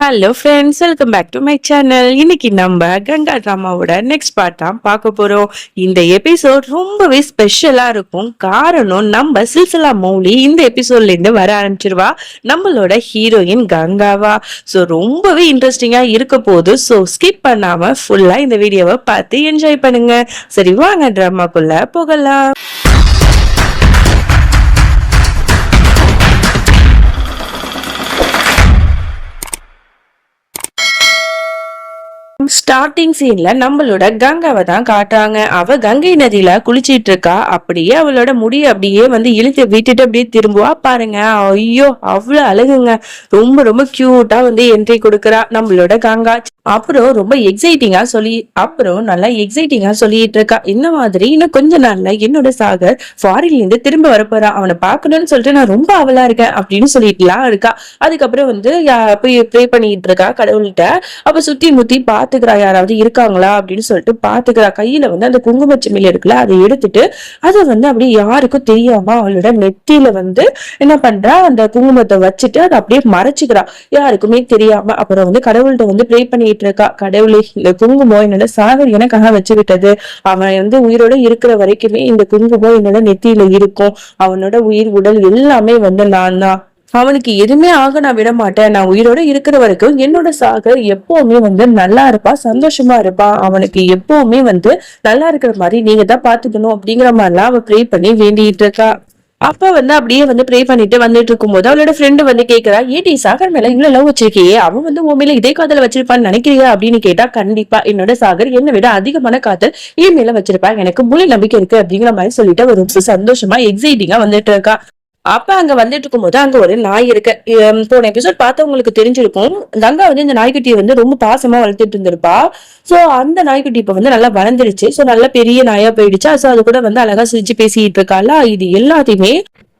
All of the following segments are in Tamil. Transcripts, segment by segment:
Hello friends welcome back to my channel இன்னைக்கு நம்ம கங்கா ட்ராமாவோட நெக்ஸ்ட் பார்ட் தான் பார்க்க போறோம். இந்த எபிசோட் ரொம்பவே ஸ்பெஷலா இருக்கும். காரணம் நம்ம சில்சிலா மௌலி இந்த எபிசோட்ல இருந்து வர ஆரம்பிச்சிருவா. நம்மளோட ஹீரோயின் கங்காவா. ஸோ ரொம்பவே இன்ட்ரெஸ்டிங்கா இருக்க போது ஸோ ஸ்கிப் பண்ணாம ஃபுல்லா இந்த வீடியோவை பார்த்து என்ஜாய் பண்ணுங்க. சரி வாங்க ட்ராமாக்குள்ள போகலாம். ஸ்டார்டிங் சீன்ல நம்மளோட கங்காவை தான் காட்டுறாங்க. அவ கங்கை நதியில குளிச்சிட்டு இருக்கா. அப்படியே அவளோட முடி அப்படியே வந்து இழுத்து விட்டுட்டு அப்படியே திரும்புவா. பாருங்க. ஐயோ அவ்வளவு அழகுங்க. ரொம்ப ரொம்ப கியூட்டா வந்து என்ட்ரி கொடுக்குறா நம்மளோட கங்கா. அப்புறம் ரொம்ப எக்ஸைட்டிங்கா சொல்லி அப்புறம் நல்லா எக்ஸைட்டிங்கா சொல்லிட்டு இருக்கா. இந்த மாதிரி இன்னும் கொஞ்ச நாள்ல என்னோட சாகர் ஃபாரின்ல இருந்து திரும்ப வரப்போறா அவனை பார்க்கணும்னு சொல்லிட்டு நான் ரொம்ப அவளா இருக்கேன் அப்படின்னு சொல்லிட்டுலாம் இருக்கா. அதுக்கப்புறம் வந்து போய் ப்ரே பண்ணிட்டு இருக்கா கடவுள்கிட்ட. அப்ப சுத்தி முத்தி பார்த்துக்கிறா யாராவது இருக்காங்களா அப்படின்னு சொல்லிட்டு பார்த்துக்கிறா கையில வந்து அந்த குங்குமச்சிமில் இருக்குல்ல அதை எடுத்துட்டு அதை வந்து அப்படியே யாருக்கும் தெரியாம அவளோட நெத்தியில வந்து என்ன பண்றா? அந்த குங்குமத்தை வச்சுட்டு அதை அப்படியே மறைச்சுக்கிறா. யாருக்குமே தெரியாம அப்புறம் வந்து கடவுள்கிட்ட வந்து ப்ரே பண்ணிட்டு இருக்கா. கடவுளே இந்த குங்குமம் என்னோட சாகர் எனக்காக வச்சு விட்டது அவன் வந்து உயிரோட இருக்கிற வரைக்குமே இந்த குங்குமம் என்னோட நெத்தியில இருக்கும். அவனோட உயிர் உடல் எல்லாமே வந்து நான் தான் அவனுக்கு எதுவுமே ஆக நான் விட மாட்டேன். நான் உயிரோட இருக்கிற வரைக்கும் என்னோட சாகர் எப்பவுமே வந்து நல்லா இருப்பா சந்தோஷமா இருப்பா. அவனுக்கு எப்பவுமே வந்து நல்லா இருக்கிற மாதிரி நீங்க தான் பாத்துக்கணும் அப்படிங்கிற மாதிரிலாம் அவ ப்ரே பண்ணி வேண்டிட்டு இருக்கா. அப்ப வந்து அப்படியே வந்து ப்ரே பண்ணிட்டு வந்துட்டு இருக்கும்போது அவளோட ஃப்ரெண்டு வந்து கேக்குறா ஏடி சாகர் மேல இவ்வளவு லவ் வச்சிருக்கியே? அவன் வந்து உன் மேல இதே காதல வச்சிருப்பான்னு நினைக்கிறியா? அப்படின்னு கேட்டா கண்டிப்பா. என்னோட சாகர் என்னை விட அதிகமான காதல் என் மேல வச்சிருப்பா. எனக்கு முழு நம்பிக்கை இருக்கு. அப்படிங்கிற மாதிரி சொல்லிட்டு ஒரு சந்தோஷமா எக்ஸைட்டிங்கா வந்துட்டு இருக்கா. அப்ப அங்க வந்துட்டு இருக்கும்போது அங்க ஒரு நாய் இருக்கு. போன எபிசோட் பார்த்தவங்களுக்கு தெரிஞ்சிருக்கும். கங்கா வந்து இந்த நாய்க்குட்டியை வந்து ரொம்ப பாசமா வளர்த்துட்டு இருந்திருப்பா. சோ அந்த நாய்க்குட்டி இப்ப வந்து நல்லா வளர்ந்துருச்சு. சோ நல்ல பெரிய நாயா போயிடுச்சு. சோ அது கூட வந்து அழகா சிரிச்சு பேசிட்டு இருக்கால இது எல்லாத்தையுமே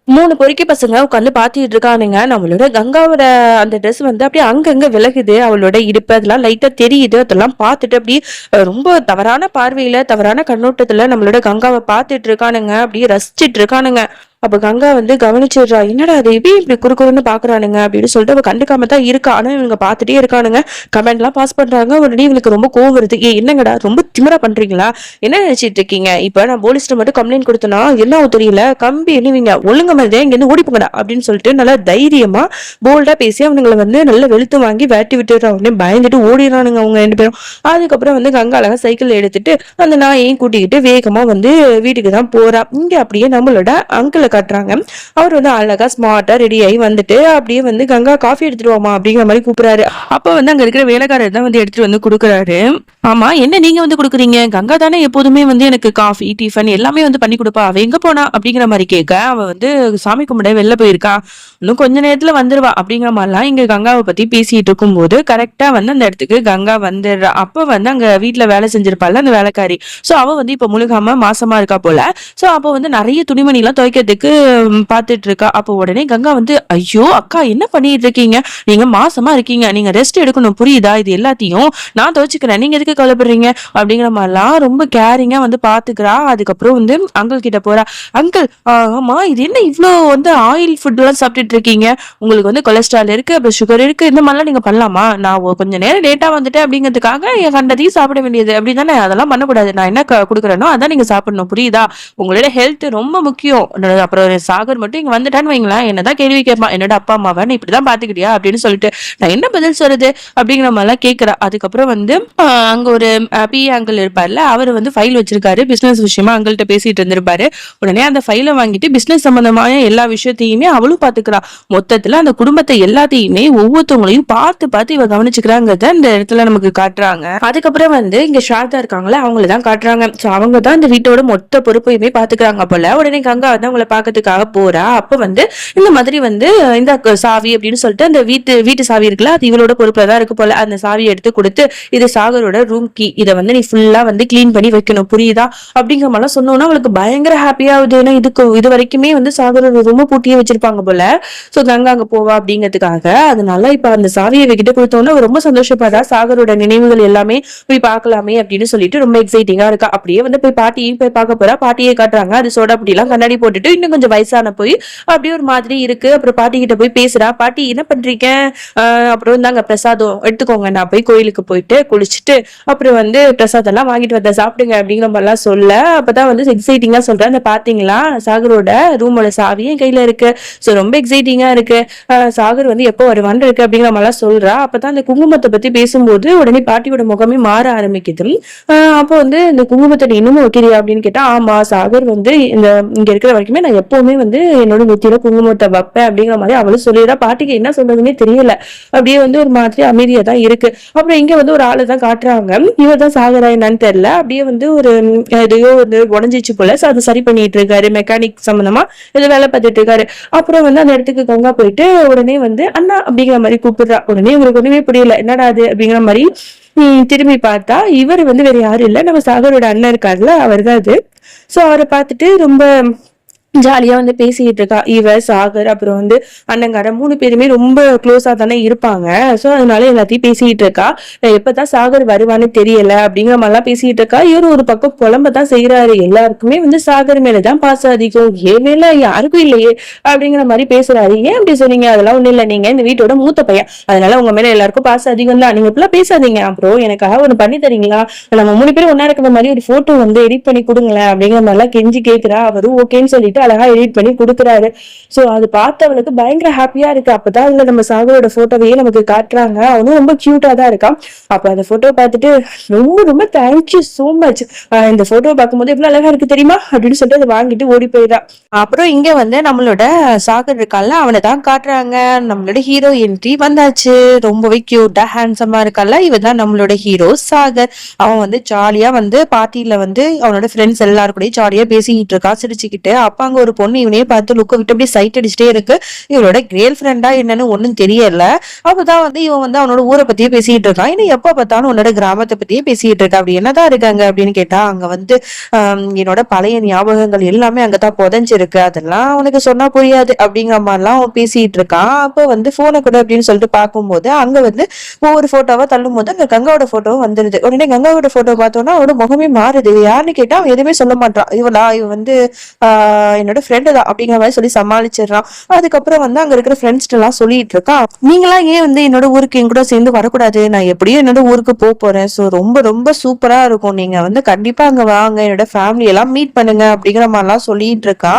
மூணு பொறுக்கி பசங்க உட்காந்து பாத்துட்டு இருக்கானுங்க. நம்மளோட கங்காவோட அந்த ட்ரெஸ் வந்து அப்படியே அங்கங்க விலகுது. அவளோட இடுப்பு அதெல்லாம் லைட்டா தெரியுது. அதெல்லாம் பார்த்துட்டு அப்படியே ரொம்ப தவறான பார்வையில தவறான கண்ணோட்டத்துல நம்மளோட கங்காவை பார்த்துட்டு இருக்கானுங்க. அப்படியே ரசிச்சிட்டு இருக்கானுங்க. அப்ப கங்கா வந்து கவனிச்சிடுறா என்னடா அது எப்படி இப்படி குறுக்குறுன்னு பாக்குறானுங்க? அப்படின்னு சொல்லிட்டு அவ கண்டுக்காம தான் இருக்கா. ஆனா இவங்க பார்த்துட்டே இருக்கானுங்க. கமெண்ட் எல்லாம் பாஸ் பண்றாங்க. உடனே இவளுக்கு ரொம்ப கோவம் வருது. ஏ என்னங்கடா? ரொம்ப திமிரா பண்றீங்களா? என்ன நினைச்சிட்டு இருக்கீங்க? இப்ப நான் போலீஸ்ல மட்டும் கம்ப்ளைண்ட் கொடுத்தனா? என்ன தெரியல? கம்பி என்னவீங்க ஒழுங்க மாதிரி இங்க இருந்து ஓடி போங்கடா அப்படின்னு சொல்லிட்டு நல்லா தைரியமா போல்டா பேசி அவனுங்களை வந்து நல்லா வெளுத்து வாங்கி வேட்டி விட்டுடுறா. உடனே பயந்துட்டு ஓடிடுறானுங்க அவங்க ரெண்டு பேரும். அதுக்கப்புறம் வந்து கங்கா அழகா சைக்கிள் எடுத்துட்டு அந்த நாயையும் கூட்டிக்கிட்டு வேகமா வந்து வீட்டுக்கு தான் போறா. இங்க அப்படியே நம்மளோட அங்கிளை காட்டுறாங்க. அவர் வந்து அழகா ஸ்மார்ட்டா ரெடி ஆகி வந்துட்டு அப்படியே வந்து கங்கா காஃபி எடுத்துட்டு வாமா அப்படிங்கிற மாதிரி கூப்பிடுறாரு. அப்ப வந்து அங்க இருக்கிற வேலைக்காரர் தான் வந்து எடுத்துட்டு வந்து கொடுக்குறாரு. ஆமா என்ன நீங்க வந்து கொடுக்குறீங்க? கங்கா தானே எப்போதுமே வந்து எனக்கு காஃபி டிஃபன் எல்லாமே வந்து பண்ணி கொடுப்பா. அவ எங்க போனா? அப்படிங்கிற மாதிரி கேட்க அவ வந்து சாமி கும்பிட வெளில போயிருக்கா. இன்னும் கொஞ்ச நேரத்துல வந்துருவா அப்படிங்கிற மாதிரிலாம் இங்க கங்காவை பத்தி பேசிட்டு இருக்கும் போது கரெக்டா வந்து அந்த இடத்துக்கு கங்கா வந்துடுறா. அப்ப வந்து அங்க வீட்ல வேலை செஞ்சிருப்பாள் அந்த வேலைக்காரி. சோ அவ வந்து இப்ப முழுகாம மாசமா இருக்கா போல. சோ அப்போ வந்து நிறைய துணிமணி எல்லாம் துவைக்கிறதுக்கு ம், பாத்துட்டு இருக்கா அப்போ உடனே கங்கா வந்து ஐயோ அக்கா என்ன பண்ணிட்டு இருக்கீங்க நீங்க மாசமா இருக்கீங்க. நீங்க ரெஸ்ட் எடுக்கணும். புரியுதா? இது எல்லாத்தையும் நான் துவச்சுக்கிறேன். நீங்க எதுக்கு கவலைப்படுறீங்க? அப்படிங்கிற மாதிரிலாம் ரொம்ப கேரிங்கா வந்து பாத்துக்கிறா. அதுக்கப்புறம் வந்து அங்கிள் கிட்ட போறா அங்கிள் ஆமா இது என்ன இவ்வளவு வந்து ஆயில் ஃபுட் எல்லாம் சாப்பிட்டுட்டு இருக்கீங்க உங்களுக்கு வந்து கொலஸ்ட்ரால் இருக்கு அப்புறம் சுகர் இருக்கு இந்த மாதிரிலாம் நீங்க பண்ணலாமா? நான் கொஞ்சம் கொஞ்ச நேரம் லேட்டா வந்துட்டேன் அப்படிங்கிறதுக்காக என் கண்டதையும் சாப்பிட வேண்டியது. அப்படிதானே? அதெல்லாம் பண்ணக்கூடாது. நான் என்ன க- கொடுக்குறேனோ அதான் நீங்க சாப்பிடணும். புரியுதா? உங்களோட ஹெல்த் ரொம்ப முக்கியம். அப்புறம் சாகர் மட்டும் இங்க வந்துட்டான்னு வைங்களேன். என்னதான் கேள்வி கேட்பான். என்னோட அப்பா அம்மாவை நீ இப்படிதான் பாத்துக்கிட்டியா அப்படின்னு சொல்லிட்டு நான் என்ன பதில் சொல்றது அப்படிங்கிற மாதிரிலாம் கேட்கிறா அதுக்கப்புறம் வந்து அங்க ஒரு பி அங்கிள் இருப்பார்ல அவர் வந்து ஃபைல் வச்சிருக்காரு. பிசினஸ் விஷயமா அங்கிள்கிட்ட பேசிட்டு இருந்திருப்பாரு. உடனே அந்த ஃபைலை வாங்கிட்டு பிசினஸ் சம்பந்தமான எல்லா விஷயத்தையுமே அவளும் பாத்துக்கிறா. மொத்தத்துல அந்த குடும்பத்தை எல்லாத்தையுமே ஒவ்வொருத்தவங்களையும் பார்த்து பார்த்து இவ கவனிச்சுக்கிறாங்கிறத இந்த இடத்துல நமக்கு காட்டுறாங்க. அதுக்கப்புறம் வந்து இங்க சாரதா இருக்காங்களா அவங்கள தான் காட்டுறாங்க. சோ அவங்க தான் இந்த வீட்டோட மொத்த பொறுப்பையுமே பாத்துக்கிறாங்க போல. உடனே கங்கா வந்து அவங்களை பார்க்கறதுக்காக போறா. அப்போ வந்து இந்த மாதிரி வந்து இந்த சாவி அப்படின்னு சொல்லிட்டு அந்த வீட்டு வீட்டு சாவி இருக்குல்ல அது இவளோட பொறுப்புல தான் இருக்கு போல. அந்த சாவியை எடுத்து கொடுத்து இது சாகரோட ரூம் கீ இதை வந்து நீ ஃபுல்லா வந்து கிளீன் பண்ணி வைக்கணும். புரியுதா? அப்படிங்கிற மாதிரிலாம் சொன்னோன்னா அவளுக்கு பயங்கர ஹாப்பி ஆகுது ஏன்னா இதுக்கு இது வரைக்குமே வந்து சாகரோட ரூம பூட்டியே வச்சிருப்பாங்க போல. சோ கங்கா அங்க போவா அப்படிங்கிறதுக்காக. அதனால இப்ப அந்த சாவியை கிட்ட கொடுத்தோன்னா ரொம்ப சந்தோஷப்படுறா. சாகரோட நினைவுகள் எல்லாமே போய் பார்க்கலாமே அப்படின்னு சொல்லிட்டு ரொம்ப எக்ஸைட்டிங்கா இருக்கா. அப்படியே வந்து போய் பாட்டியும் போய் பார்க்க போறா. பாட்டியை காட்டுறாங்க. அது சோடா அப்படிலாம் கண்ணாடி போட்டுட்டு இன்னும் கொஞ்சம் வயசான போய் அப்படியே ஒரு மாதிரி இருக்கு. அப்புறம் பாட்டி கிட்ட போய் பேசுறா. பாட்டி என்ன பண்றீங்க? ஆஹ் அப்புறம் இந்தாங்க பிரசாதம் எடுத்துக்கோங்க. நான் போய் கோயிலுக்கு போயிட்டு குளிச்சுட்டு அப்புறம் வந்து பிரசாதம் எல்லாம் வாங்கிட்டு வந்தேன். சாப்பிடுங்க அப்படிங்கிற மாதிரிலாம் சொல்ல. அப்பதான் வந்து எக்ஸைட்டிங்கா சொல்றேன் அந்த பாத்தீங்களா? சாகரோட ரூமோட சாவி என் கையில இருக்கு. ஸோ ரொம்ப எக்ஸைட்டிங்கா இருக்கு. ஆஹ் சாகர் வந்து எப்போ வருவான்னு இருக்கு அப்படிங்கிற மாதிரிலாம் சொல்றா. அப்பதான் அந்த குங்குமத்தை பத்தி பேசும்போது உடனே பாட்டியோட முகமே மாற ஆரம்பிக்குது. ஆஹ் அப்போ வந்து இந்த குங்குமத்தை இன்னமும் வைக்கிறியா அப்படின்னு கேட்டா ஆமா சாகர் வந்து இந்த இங்க இருக்கிற வரைக்குமே நான் எப்பவுமே வந்து என்னோட நெத்தியில குங்குமத்தை வைப்பேன் அப்படிங்கிற மாதிரி அவளும் சொல்லிடுறா. பாட்டிக்கு என்ன சொல்றதுன்னே தெரியல. அப்படியே வந்து ஒரு மாதிரி அமைதியா தான் இருக்கு. அப்புறம் இங்க வந்து ஒரு ஆளு தான் காட்டுறாங்க. இவர் தான் சாகரா என்னன்னு தெரியல. அப்படியே வந்து ஒரு எதையோ வந்து உடஞ்சிச்சு போல. சோ அதை சரி பண்ணிட்டு இருக்காரு. மெக்கானிக் சம்பந்தமா இது வேலை பார்த்துட்டு இருக்காரு. அப்புறம் வந்து அந்த இடத்துக்கு கங்கா போயிட்டு உடனே வந்து அண்ணா அப்படிங்கிற மாதிரி கூப்பிடுறா. உடனே இவருக்கு ஒண்ணுமே புரியல. என்னடா அது அப்படிங்கிற மாதிரி திரும்பி பார்த்தா இவர் வந்து வேற யாரும் இல்ல. நம்ம சாகரோட அண்ணன் இருக்காருல்ல அவர் தான் அது சோ அவரை பார்த்துட்டு ரொம்ப ஜாலியாக வந்து பேசிக்கிட்டு இருக்கா. இவ சாகர் அப்புறம் வந்து அண்ணங்கார மூணு பேருமே ரொம்ப க்ளோஸாக தானே இருப்பாங்க. ஸோ அதனால எல்லாத்தையும் பேசிக்கிட்டு இருக்கா. எப்போ தான் சாகர் வருவான்னு தெரியல அப்படிங்கிற மாதிரிலாம் பேசிக்கிட்டு இருக்கா. இவர் ஒரு பக்கம் புலம்ப தான் செய்கிறாரு எல்லாருக்குமே வந்து சாகர் மேலே தான் பாசம் அதிகம். ஏன் மேலே யாருக்கும் இல்லையே அப்படிங்கிற மாதிரி பேசுகிறாரு ஏன் அப்படி சொன்னீங்க? அதெல்லாம் ஒன்றும் இல்லை. நீங்கள் இந்த வீட்டோட மூத்த பையன். அதனால உங்கள் மேலே எல்லாருக்கும் பாசம் அதிகம் தான். நீங்கள் இப்பெல்லாம் பேசாதீங்க. அப்புறம் எனக்காக ஒன்று பண்ணி தரீங்களா? நம்ம மூணு பேரும் ஒன்றா இருக்கிற மாதிரி ஒரு ஃபோட்டோ வந்து எடிட் பண்ணி கொடுங்களேன் அப்படிங்கிற மாதிரிலாம் கெஞ்சி கேட்குறா அவரும் ஓகேன்னு சொல்லிட்டு அழகா எடிட் பண்ணி கொடுக்குறாரு. சோ அது பார்த்தவனுக்கு பயங்கர ஹாப்பியா இருக்கு. அப்பதான் அதுல நம்ம சாகரோட போட்டோவையே நமக்கு காட்டுறாங்க. அவனும் ரொம்ப கியூட்டா தான் இருக்கான். அப்ப அந்த போட்டோ பார்த்துட்டு ரொம்ப ரொம்ப தேங்க்யூ சோ மச் இந்த போட்டோ பார்க்கும்போது எவ்வளவு அழகா இருக்கு தெரியுமா? அப்படின்னு சொல்லிட்டு அதை வாங்கிட்டு ஓடி போயிடா அப்புறம் இங்க வந்து நம்மளோட சாகர் இருக்கான்ல அவனை தான் காட்டுறாங்க. நம்மளோட ஹீரோ என்ட்ரி வந்தாச்சு. ரொம்பவே கியூட்டா ஹேண்ட்ஸமா இருக்கான்ல. இவன் தான் நம்மளோட ஹீரோ சாகர். அவன் வந்து ஜாலியா வந்து பார்ட்டியில வந்து அவனோட ஃப்ரெண்ட்ஸ் எல்லாரும் கூட ஜாலியா பேசிக்கிட்டு இருக்கான் சிரிச்சுக்கிட்டு. அப்ப அங்க ஒரு பொண்ணு இவனையே பார்த்து லுக்க விட்டு அப்படியே சைட் அடிச்சுட்டே இருக்கு. இவனோட கேர்ள் ஃப்ரெண்டா என்னன்னு ஒண்ணும் தெரியல. அப்பதான் வந்து இவன் வந்து அவனோட ஊரை பத்தியே பேசிட்டு இருக்கான். இன்னும் எப்ப பார்த்தாலும் உன்னோட கிராமத்தை பத்தியே பேசிட்டு இருக்கா? அப்படி என்னதான் இருக்காங்க அப்படின்னு கேட்டா அங்க வந்து என்னோட பழைய ஞாபகங்கள் எல்லாமே அங்கதான் புதஞ்சிருக்கு. அதெல்லாம் உனக்கு சொன்னா புரியாது அப்படிங்கிற மாதிரிலாம் அவன் பேசிட்டு இருக்கான். அப்போ வந்து போனை கூட அப்படின்னு சொல்லிட்டு பார்க்கும்போது அங்க வந்து ஒவ்வொரு போட்டோவா தள்ளும் போது அங்க கங்காவோட போட்டோவும் வந்துருது. உடனே கங்காவோட போட்டோ பார்த்தோன்னா அவனோட முகமே மாறுது. யாருன்னு கேட்டா அவன் எதுவுமே சொல்ல மாட்டான் இவளா இவ வந்து ஆஹ் என்னோட ஃப்ரெண்டு தான் அப்படிங்கிற மாதிரி சொல்லி சமாளிச்சிடுறான். அதுக்கப்புறம் வந்து அங்க இருக்கிற ஃப்ரெண்ட்ஸ் எல்லாம் சொல்லிட்டு இருக்கா நீங்களா ஏன் வந்து என்னோட ஊருக்கு என் கூட சேர்ந்து வரக்கூடாது? நான் எப்படியும் என்னோட ஊருக்கு போக போறேன். ஸோ ரொம்ப ரொம்ப சூப்பரா இருக்கும். நீங்க வந்து கண்டிப்பா அங்க வாங்க. என்னோட ஃபேமிலி எல்லாம் மீட் பண்ணுங்க அப்படிங்கிற மாதிரிலாம் சொல்லிட்டு இருக்கா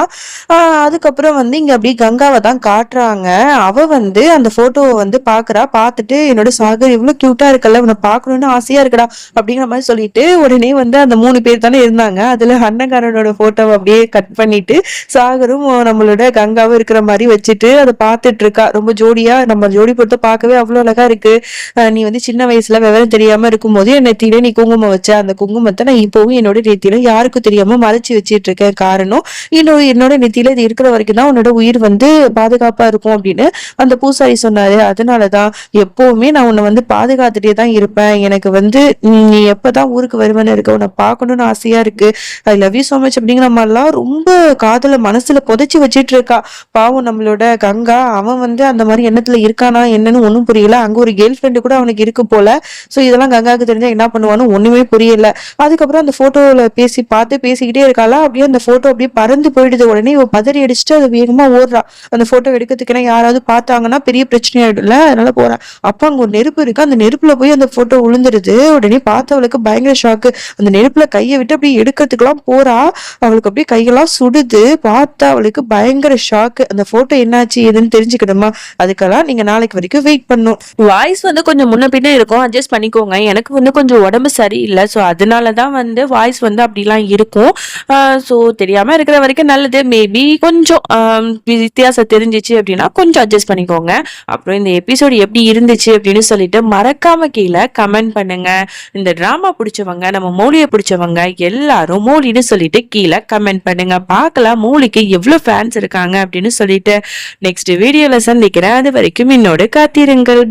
அதுக்கப்புறம் வந்து இங்க அப்படியே கங்காவை தான் காட்டுறாங்க. அவ வந்து அந்த போட்டோவை வந்து பாக்குறா. பார்த்துட்டு என்னோட சாகர் இவ்வளவு கியூட்டா இருக்கல உன்னை பார்க்கணும்னு ஆசையா இருக்குடா அப்படிங்கிற மாதிரி சொல்லிட்டு உடனே வந்து அந்த மூணு பேர் தானே இருந்தாங்க. அதுல அண்ணங்காரனோட போட்டோவை அப்படியே கட் பண்ணிட்டு சாகரும் நம்மளோட கங்காவும் இருக்கிற மாதிரி வச்சுட்டு அதை பார்த்துட்டு இருக்கா. ரொம்ப ஜோடியா நம்ம ஜோடி பொறுத்த பார்க்கவே அவ்வளோ அழகா இருக்கு. நீ வந்து சின்ன வயசுல விவரம் தெரியாம இருக்கும்போது என்னை தீர நீ குங்குமம் வச்ச. அந்த குங்குமத்தை நான் இப்பவும் என்னோட நெத்தியில யாருக்கும் தெரியாம மறைச்சு வச்சிட்டு இருக்கேன். காரணம் இன்னும் என்னோட நெத்தியில இது இருக்கிற வரைக்கும் தான் உன்னோட உயிர் வந்து பாதுகாப்பா இருக்கும் அப்படின்னு அந்த பூசாரி சொன்னாரு. அதனாலதான் எப்பவுமே நான் உன்னை வந்து பாதுகாத்துட்டே தான் இருப்பேன். எனக்கு வந்து நீ எப்பதான் ஊருக்கு வருவேன்னு இருக்க உன்னை பார்க்கணும்னு ஆசையா இருக்கு. I love you so much அப்படிங்கிற மாதிரிலாம் ரொம்ப காதல மனசுல புதைச்சி வச்சிட்டு இருக்கா. பாவம் நம்மளோட கங்கா அவன் வந்து அந்த மாதிரி எண்ணத்துல இருக்கானா என்னன்னு ஒண்ணும் புரியல. அங்க ஒரு கேர்ள் ஃப்ரெண்டு கூட அவனுக்கு இருக்கு போல. சோ இதெல்லாம் கங்காவுக்கு தெரிஞ்சா என்ன பண்ணுவான்னு ஒண்ணுமே புரியல. அதுக்கப்புறம் அந்த போட்டோல பேசி பார்த்து பேசிக்கிட்டே இருக்காளா? அப்படியே அந்த போட்டோ அப்படியே பறந்து போயிடுது. உடனே இவ பதறி அடிச்சுட்டு அது வேகமா ஓடுறா. அந்த போட்டோ எடுக்கிறதுக்குன்னா யாராவது பார்த்தாங்கன்னா பெரிய பிரச்சனை ஆயிடும்ல அதனால போறா. அப்ப அங்க ஒரு நெருப்பு இருக்கு. அந்த நெருப்புல போய் அந்த போட்டோ விழுந்துருது உடனே பார்த்தவளுக்கு பயங்கர ஷாக்கு அந்த நெருப்புல கையை விட்டு அப்படியே எடுக்கிறதுக்கெல்லாம் போறா. அவளுக்கு அப்படியே கையெல்லாம் சுடுது. பார்த்தா அவளுக்கு பயங்கர ஷாக்கு அந்த போட்டோ என்னாச்சு ஏதுன்னு தெரிஞ்சுக்கணுமா? அதுக்கெல்லாம் நீங்க நாளைக்கு வரைக்கும் வெயிட் பண்ணும் வாய்ஸ் வந்து கொஞ்சம் முன்ன பின்ன இருக்கும். அட்ஜஸ்ட் பண்ணிக்கோங்க. எனக்கு வந்து கொஞ்சம் உடம்பு சரியில்லை. ஸோ அதனால தான் வந்து வாய்ஸ் வந்து அப்படிலாம் இருக்கும். ஸோ தெரியாம இருக்கிற வரைக்கும் நல்லது. மேபி கொஞ்சம் வித்தியாசம் தெரிஞ்சிச்சு அப்படின்னா கொஞ்சம் அட்ஜஸ்ட் பண்ணிக்கோங்க. அப்புறம் இந்த எபிசோடு எப்படி இருந்துச்சு அப்படின்னு சொல்லிட்டு மறக்காம கீழே கமெண்ட் பண்ணுங்க. இந்த டிராமா பிடிச்சவங்க நம்ம மௌலியை பிடிச்சவங்க எல்லாரும் மௌலின்னு சொல்லிட்டு கீழே கமெண்ட் பண்ணுங்க. பார்க்கலாம். மூலிக்கு எவ்வளவு ஃபேன்ஸ் இருக்காங்க அப்படின்னு சொல்லிட்டு நெக்ஸ்ட் வீடியோல சந்திக்கிறேன். அது வரைக்கும் என்னோட காத்திருங்கள்.